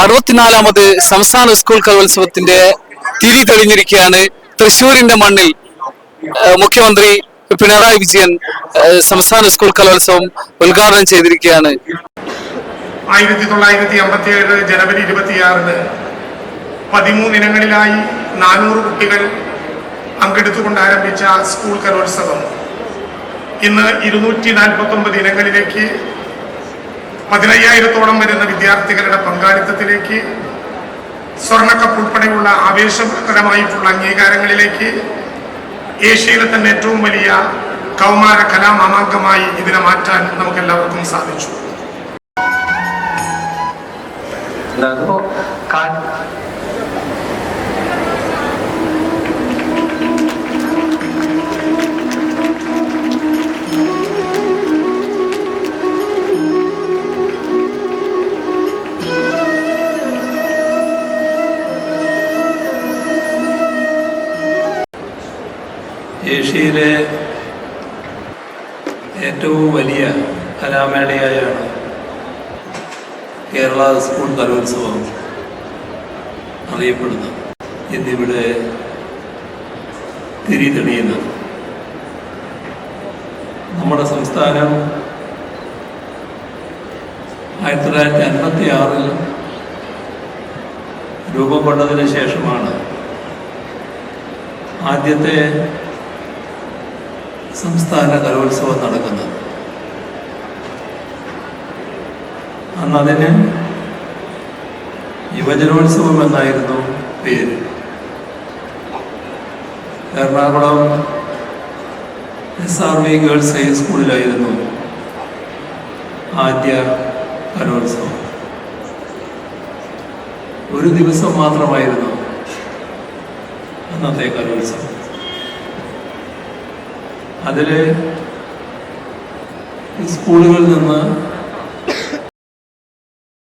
അറുപത്തിനാലാമത് സംസ്ഥാന സ്കൂൾ കലോത്സവത്തിന്റെ തിരി തെളിഞ്ഞിരിക്കുകയാണ്. തൃശൂരിന്റെ മണ്ണിൽ മുഖ്യമന്ത്രി പിണറായി വിജയൻ സംസ്ഥാന സ്കൂൾ കലോത്സവം ഉദ്ഘാടനം ചെയ്തിരിക്കുകയാണ്. ആയിരത്തി തൊള്ളായിരത്തി അമ്പത്തി ഏഴ് ജനുവരി ഇരുപത്തിയാറിന് പതിമൂന്നിനങ്ങളിലായി നാനൂറ് കുട്ടികൾ പങ്കെടുത്തുകൊണ്ട് ആരംഭിച്ച സ്കൂൾ കലോത്സവം. ഇന്ന് ഇരുന്നൂറ്റി നാൽപ്പത്തി ഒമ്പത് ഇനങ്ങളിലേക്ക് പതിനയ്യായിരത്തോളം വരുന്ന വിദ്യാർത്ഥികളുടെ പങ്കാളിത്തത്തിലേക്ക് സ്വർണക്കപ്പ് ഉൾപ്പെടെയുള്ള ആവേശകരമായിട്ടുള്ള അംഗീകാരങ്ങളിലേക്ക് ഏഷ്യയിലെ തന്നെ ഏറ്റവും വലിയ കൗമാര കലാമാമാങ്കമായി ഇതിനെ മാറ്റാൻ നമുക്ക് എല്ലാവർക്കും സാധിച്ചു ഏഷ്യയിലെ ഏറ്റവും വലിയ കലാമേളയായാണ് കേരള സ്കൂൾ കലോത്സവം അറിയപ്പെടുന്നത്. ഇന്നിവിടെ തിരി തെളിയുന്നത് നമ്മുടെ സംസ്ഥാനം ആയിരത്തി തൊള്ളായിരത്തി അൻപത്തി ആറിൽ രൂപപ്പെട്ടതിന് ശേഷമാണ് ആദ്യത്തെ സംസ്ഥാന കലോത്സവം നടക്കുന്നത്. അന്ന് അതിന് യുവജനോത്സവം എന്നായിരുന്നു പേര്. Ernakulam S R V girls ഹൈസ്കൂളിലായിരുന്നു ആദ്യ കലോത്സവം. ഒരു ദിവസം മാത്രമായിരുന്നു അന്നത്തെ കലോത്സവം. അതിൽ സ്കൂളുകളിൽ നിന്ന്